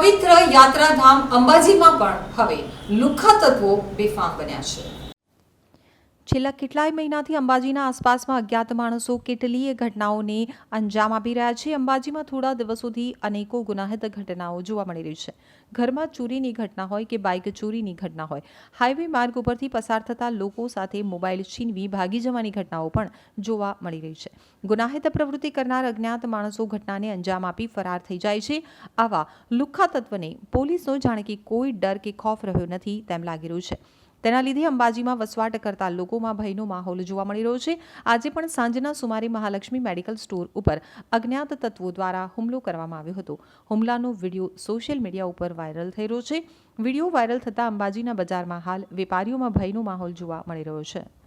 પવિત્ર યાત્રાધામ અંબાજીમાં પણ હવે લુખા તત્વો બેફામ બન્યા છે. છેલ્લા કેટલાય મહિનાથી અંબાજીના આસપાસમાં અજ્ઞાત માણસો કેટલીય ઘટનાઓને અંજામ આપી રહ્યા છે. અંબાજીમાં થોડા દિવસોથી અનેકો ગુનાહિત ઘટનાઓ જોવા મળી રહી છે. ઘરમાં ચોરીની ઘટના હોય કે બાઇક ચોરીની ઘટના હોય હાઈવે માર્ગ ઉપરથી પસાર થતા લોકો સાથે મોબાઈલ છીનવી ભાગી જવાની ઘટનાઓ પણ જોવા મળી રહી છે. ગુનાહિત પ્રવૃત્તિ કરનાર અજ્ઞાત માણસો ઘટનાને અંજામ આપી ફરાર થઈ જાય છે. આવા લુખ્ખા તત્વને પોલીસનો જાણે કે કોઈ ડર કે ખોફ રહ્યો નથી તેમ લાગી રહ્યું છે. તેના લીધે અંબાજીમાં વસવાટ કરતા લોકોમાં ભયનો માહોલ જોવા મળી રહ્યો છે. આજે પણ સાંજના સુમારે મહાલક્ષ્મી મેડિકલ સ્ટોર ઉપર અજ્ઞાત તત્વો દ્વારા હુમલો કરવામાં આવ્યો હતો. હુમલાનો વીડિયો સોશિયલ મીડિયા ઉપર વાયરલ થઈ રહ્યો છે. વીડિયો વાયરલ થતાં અંબાજીના બજારમાં હાલ વેપારીઓમાં ભયનો માહોલ જોવા મળી રહ્યો છે.